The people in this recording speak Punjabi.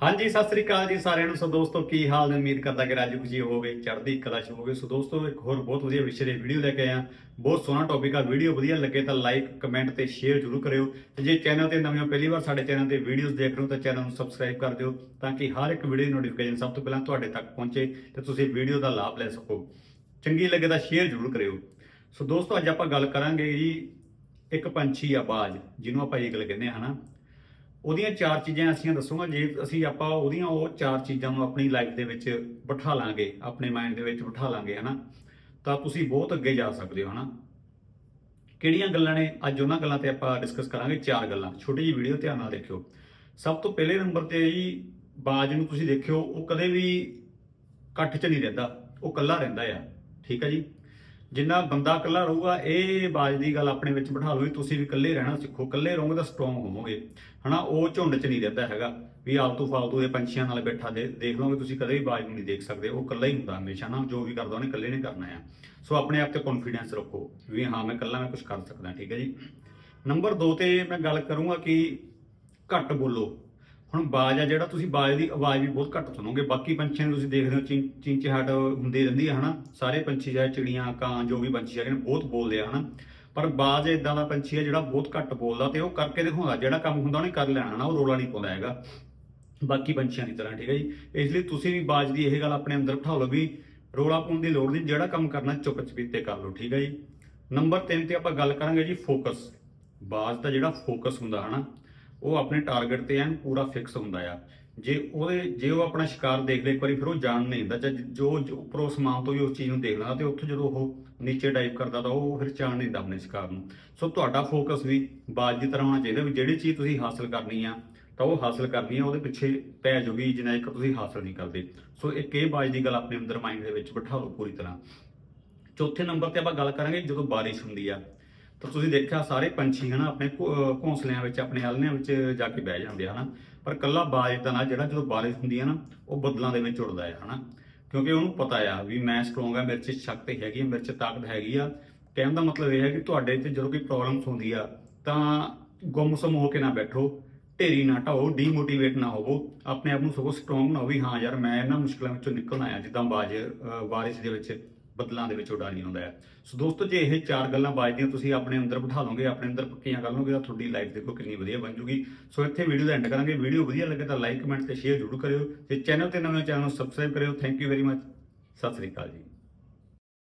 ਹਾਂਜੀ, ਸਤਿ ਸ੍ਰੀ ਅਕਾਲ ਜੀ ਸਾਰਿਆਂ ਨੂੰ। ਸੋ ਦੋਸਤੋ, ਕੀ ਹਾਲ ਨੇ? ਉਮੀਦ ਕਰਦਾ ਕਿ ਰਾਜੀ ਖੁਸ਼ੀ ਹੋਵੇ ਚੜ੍ਹਦੀ ਕਲਾ ਚ ਹੋਵੇ ਸੋ ਦੋਸਤੋ, ਇੱਕ ਹੋਰ ਬਹੁਤ ਵਧੀਆ ਵਿਸ਼ੇ ਦੇ ਵੀਡੀਓ ਲੈ ਕੇ ਆਇਆ ਬਹੁਤ ਸੋਹਣਾ ਟੌਪਿਕ ਆ। ਵੀਡੀਓ ਵਧੀਆ ਲੱਗੇ ਤਾਂ ਲਾਈਕ ਕਮੈਂਟ ਤੇ ਸ਼ੇਅਰ ਜ਼ਰੂਰ ਕਰਿਓ। ਤੇ ਜੇ ਚੈਨਲ ਤੇ ਨਵੇਂ ਹੋ, ਪਹਿਲੀ ਵਾਰ ਸਾਡੇ ਚੈਨਲ ਤੇ ਵੀਡੀਓਜ਼ ਦੇਖ ਰਹੇ ਹੋ, ਤਾਂ ਚੈਨਲ ਨੂੰ ਸਬਸਕ੍ਰਾਈਬ ਕਰ ਦਿਓ, ਤਾਂ ਕਿ ਹਰ ਇੱਕ ਵੀਡੀਓ ਦੀ ਨੋਟੀਫਿਕੇਸ਼ਨ ਸਭ ਤੋਂ ਪਹਿਲਾਂ ਤੁਹਾਡੇ ਤੱਕ ਪਹੁੰਚੇ ਤੇ ਤੁਸੀਂ ਵੀਡੀਓ ਦਾ ਲਾਭ ਲੈ ਸਕੋ। ਚੰਗੀ ਲੱਗੇ ਤਾਂ ਸ਼ੇਅਰ ਜ਼ਰੂਰ ਕਰਿਓ। ਸੋ ਦੋਸਤੋ, ਅੱਜ ਆਪਾਂ ਗੱਲ ਕਰਾਂਗੇ ਜੀ, ਇੱਕ ਪੰਛੀ ਆ ਬਾਜ, ਜਿਹਨੂੰ ਆਪਾਂ ਈਗਲ ਕਹਿੰਦੇ ਹਾਂ ਹਨਾ? ਉਹਦੀਆਂ ਚਾਰ ਚੀਜ਼ਾਂ ਅਸੀਂ ਦੱਸੂਗਾ, ਜੇ ਅਸੀਂ ਆਪਾਂ ਉਹਦੀਆਂ ਉਹ ਚਾਰ ਚੀਜ਼ਾਂ ਨੂੰ ਆਪਣੀ ਲਾਈਫ ਦੇ ਵਿੱਚ ਬਿਠਾ ਲਾਂਗੇ, ਆਪਣੇ ਮਾਈਂਡ ਦੇ ਵਿੱਚ ਬਿਠਾ ਲਾਂਗੇ, ਹਨਾ, ਤਾਂ ਤੁਸੀਂ ਬਹੁਤ ਅੱਗੇ ਜਾ ਸਕਦੇ ਹੋ, ਹਨਾ। ਕਿਹੜੀਆਂ ਗੱਲਾਂ ਨੇ? ਅੱਜ ਉਹਨਾਂ ਗੱਲਾਂ ਤੇ ਆਪਾਂ ਡਿਸਕਸ ਕਰਾਂਗੇ ਚਾਰ ਗੱਲਾਂ। ਛੋਟੀ ਜਿਹੀ ਵੀਡੀਓ ਧਿਆਨ ਨਾਲ ਦੇਖਿਓ। ਸਭ ਤੋਂ ਪਹਿਲੇ ਨੰਬਰ ਤੇ ਜੀ ਬਾਜ ਨੂੰ ਤੁਸੀਂ ਦੇਖਿਓ, ਉਹ ਕਦੇ ਵੀ ਇਕੱਠ 'ਚ ਨਹੀਂ ਰਹਿੰਦਾ, ਉਹ ਇਕੱਲਾ ਰਹਿੰਦਾ ਆ, ਠੀਕ ਹੈ ਜੀ? ਜਿੰਨਾ ਬੰਦਾ ਇਕੱਲਾ ਰਹੂਗਾ, ਇਹ ਬਾਜ ਦੀ ਗੱਲ ਆਪਣੇ ਵਿੱਚ ਬਿਠਾ ਲਓ ਵੀ ਤੁਸੀਂ ਵੀ ਇਕੱਲੇ ਰਹਿਣਾ ਸਿੱਖੋ, ਇਕੱਲੇ ਰਹੋਗੇ ਤਾਂ ਸਟਰੋਂਗ ਹੋਵੋਗੇ। ਹਨਾ, ਉਹ ਝੁੰਡ 'ਚ ਨਹੀਂ ਰਹਿੰਦਾ ਹੈਗਾ ਵੀ ਆਲਤੂ ਫਾਲਤੂ ਦੇ ਪੰਛੀਆਂ ਨਾਲ ਬੈਠਾ ਦੇ, ਦੇਖ ਲਓਗੇ ਤੁਸੀਂ ਕਦੇ ਵੀ ਬਾਜ ਨੂੰ ਨਹੀਂ ਦੇਖ ਸਕਦੇ, ਉਹ ਇਕੱਲਾ ਹੀ ਹੁੰਦਾ ਹਮੇਸ਼ਾ ਨਾ ਜੋ ਵੀ ਕਰਦਾ ਉਹਨੇ ਇਕੱਲੇ ਨੇ ਕਰਨਾ ਆ। ਸੋ ਆਪਣੇ ਆਪ ਤੇ ਕੌਨਫੀਡੈਂਸ ਰੱਖੋ ਵੀ ਹਾਂ, ਮੈਂ ਇਕੱਲਾ ਮੈਂ ਕੁਝ ਕਰ ਸਕਦਾ, ਠੀਕ ਹੈ ਜੀ। ਨੰਬਰ 2 ਤੇ ਮੈਂ ਗੱਲ ਕਰੂੰਗਾ ਕਿ ਘੱਟ ਬੋਲੋ। ਹੁਣ ਬਾਜ ਆ ਜਿਹੜਾ, ਤੁਸੀਂ ਬਾਜ ਦੀ ਆਵਾਜ਼ ਵੀ ਬਹੁਤ ਘੱਟ ਸੁਣੋਗੇ। ਬਾਕੀ ਪੰਛੀਆਂ ਨੂੰ ਤੁਸੀਂ ਦੇਖਦੇ ਹੋ, ਚੀਂ ਚਿੰਚਹਾਟ ਹੁੰਦੀ ਰਹਿੰਦੀ ਹੈ ਹਨਾ? ਸਾਰੇ ਪੰਛੀ ਚਾਹੇ ਚਿੜੀਆਂ, ਕਾਂ, ਜੋ ਵੀ ਪੰਛੀ ਹੈਗੇ ਨੇ, ਬਹੁਤ ਬੋਲਦੇ ਆ, ਹਨਾ? ਪਰ ਬਾਜ ਇਦਾਂ ਦਾ ਪੰਛੀ ਹੈ ਜਿਹੜਾ ਬਹੁਤ ਘੱਟ ਬੋਲਦਾ ਤੇ ਉਹ ਕਰਕੇ ਦਿਖਾਉਂਦਾ ਜਿਹੜਾ ਕੰਮ ਹੁੰਦਾ ਉਹਨੇ ਕਰ ਲੈਣਾ ਨਾ ਉਹ ਰੋਲਾ ਨਹੀਂ ਪਾਉਂਦਾ ਹੈਗਾ। ਬਾਕੀ ਪੰਛੀਆਂ ਦੀ ਤਰ੍ਹਾਂ, ਠੀਕ ਹੈ ਜੀ? ਇਸ ਲਈ ਤੁਸੀਂ ਵੀ ਬਾਜ ਦੀ ਇਹ ਗੱਲ ਆਪਣੇ ਅੰਦਰ ਬਿਠਾ ਲਓ ਵੀ ਰੋਲਾ ਪਾਉਣ ਦੀ ਲੋੜ ਨਹੀਂ, ਜਿਹੜਾ ਕੰਮ ਕਰਨਾ ਚੁੱਪ ਚਪੀਤੇ ਕਰ ਲਓ, ਠੀਕ ਹੈ ਜੀ? ਨੰਬਰ 3 ਤੇ ਆਪਾਂ ਗੱਲ ਕਰਾਂਗੇ ਜੀ ਫੋਕਸ। ਬਾਜ ਦਾ ਜਿਹੜਾ ਫੋਕਸ ਹੁੰਦਾ, ਹਨਾ? ਉਹ ਆਪਣੇ ਟਾਰਗੇਟ ਤੇ ਐਨ ਪੂਰਾ ਫਿਕਸ ਹੁੰਦਾ ਆ। ਜੇ ਉਹਦੇ, ਜੇ ਉਹ ਆਪਣਾ ਸ਼ਿਕਾਰ ਦੇਖ ਲੇ, ਇੱਕ ਵਾਰੀ ਫਿਰ ਉਹ ਜਾਣ ਨਹੀਂ ਦਿੰਦਾ। ਜਾਂ ਜੋ ਜੋ ਉੱਪਰੋਂ ਸਮਾਨ ਤੋਂ ਵੀ ਉਸ ਚੀਜ਼ ਨੂੰ ਦੇਖ ਲੈਂਦਾ ਤੇ ਉੱਥੋਂ ਜਦੋਂ ਉਹ ਨੀਚੇ ਡਾਈਵ ਕਰਦਾ ਤਾਂ ਉਹ ਫਿਰ ਜਾਣ ਨਹੀਂ ਦਿੰਦਾ ਆਪਣੇ ਸ਼ਿਕਾਰ ਨੂੰ। ਸੋ ਤੁਹਾਡਾ ਫੋਕਸ ਵੀ ਬਾਜ ਦੀ ਤਰ੍ਹਾਂ ਹੋਣਾ ਚਾਹੀਦਾ ਵੀ ਜਿਹੜੀ ਚੀਜ਼ ਤੁਸੀਂ ਹਾਸਲ ਕਰਨੀ ਆ, ਤਾਂ ਉਹ ਹਾਸਲ ਕਰਨੀ ਆ, ਉਹਦੇ ਪਿੱਛੇ ਪੈ ਜੂਗੀ ਜਿੰਨਾ ਇੱਕ ਤੁਸੀਂ ਹਾਸਲ ਨਹੀਂ ਕਰਦੇ। ਸੋ ਇੱਕ ਇਹ ਬਾਜ ਦੀ ਗੱਲ ਆਪਣੇ ਅੰਦਰ ਮਾਈਂਡ ਦੇ ਵਿੱਚ ਬਿਠਾ ਲਓ ਪੂਰੀ ਤਰ੍ਹਾਂ। ਚੌਥੇ ਨੰਬਰ ਤੇ ਆਪਾਂ ਗੱਲ ਕਰਾਂਗੇ ਜਦੋਂ ਬਾਰਿਸ਼ ਹੁੰਦੀ ਆ। ਤਾਂ ਤੁਸੀਂ ਦੇਖਿਆ ਸਾਰੇ ਪੰਛੀ ਹਨਾ, ਆਪਣੇ ਘੋ- ਘੋਂਸਲਿਆਂ ਵਿੱਚ, ਆਪਣੇ ਆਲ੍ਹਣਿਆਂ ਵਿੱਚ ਜਾ ਕੇ ਬਹਿ ਜਾਂਦੇ ਆ ਹਨਾ। ਪਰ ਕੱਲਾ ਬਾਜ ਤਾਂ ਨਾ, ਜਿਹੜਾ ਜਦੋਂ ਬਾਰਿਸ਼ ਹੁੰਦੀ ਆ ਨਾ, ਉਹ ਬੱਦਲਾਂ ਦੇ ਵਿੱਚ ਉੜਦਾ ਹੈ ਹਨਾ। ਕਿਉਂਕਿ ਉਹਨੂੰ ਪਤਾ ਆ ਵੀ ਮੈਂ ਸਟਰੋਂਗ ਆ, ਮੇਰੇ 'ਚ ਸ਼ਕਤੀ ਹੈਗੀ ਆ, ਮੇਰੇ 'ਚ ਤਾਕਤ ਹੈਗੀ ਆ। ਕਹਿਣ ਦਾ ਮਤਲਬ ਇਹ ਹੈ ਕਿ ਤੁਹਾਡੇ 'ਚ ਜਦੋਂ ਕੋਈ ਪ੍ਰੋਬਲਮਸ ਹੁੰਦੀ ਆ, ਤਾਂ ਗੁੰਮਸਮ ਹੋ ਕੇ ਨਾ ਬੈਠੋ, ਢੇਰੀ ਨਾ ਢਾਓ ਡੀਮੋਟੀਵੇਟ ਨਾ ਹੋਵੋ। ਆਪਣੇ ਆਪ ਨੂੰ ਸਗੋਂ ਸਟਰੋਂਗ ਬਣਾਓ ਵੀ ਹਾਂ ਯਾਰ, ਮੈਂ ਇਹਨਾਂ ਮੁਸ਼ਕਲਾਂ ਵਿੱਚੋਂ ਨਿਕਲਣਾ ਆ ਜਿੱਦਾਂ ਬਾਜ ਬਾਰਿਸ਼ ਦੇ ਵਿੱਚ। ਬਦਲਾਂ ਦੇ ਵਿੱਚ ਉਡਾਰੀ ਆਉਂਦਾ ਹੈ। ਸੋ ਦੋਸਤੋ, ਜੇ ਇਹ ਚਾਰ ਗੱਲਾਂ ਬਾਜਦੀਆਂ, ਤੁਸੀਂ ਆਪਣੇ ਅੰਦਰ ਬਿਠਾ ਲਓਗੇ ਆਪਣੇ ਅੰਦਰ ਪੱਕੀਆਂ ਕਰ ਲਓਗੇ ਤਾਂ ਤੁਹਾਡੀ ਲਾਈਫ ਦੇਖੋ ਕਿੰਨੀ ਵਧੀਆ ਬਣ ਜੂਗੀ। ਸੋ ਇੱਥੇ ਵੀਡੀਓ ਦਾ ਐਂਡ ਕਰਾਂਗੇ। ਵੀਡੀਓ ਵਧੀਆ ਲੱਗੇ ਤਾਂ ਲਾਈਕ ਕਮੈਂਟ ਤੇ ਸ਼ੇਅਰ ਜ਼ਰੂਰ ਕਰਿਓ। ਤੇ ਚੈਨਲ ਤੇ ਨਵੇਂ ਚੈਨਲ ਨੂੰ ਸਬਸਕ੍ਰਾਈਬ ਕਰਿਓ। Thank you very much Sat Sri ਅਕਾਲ ਜੀ।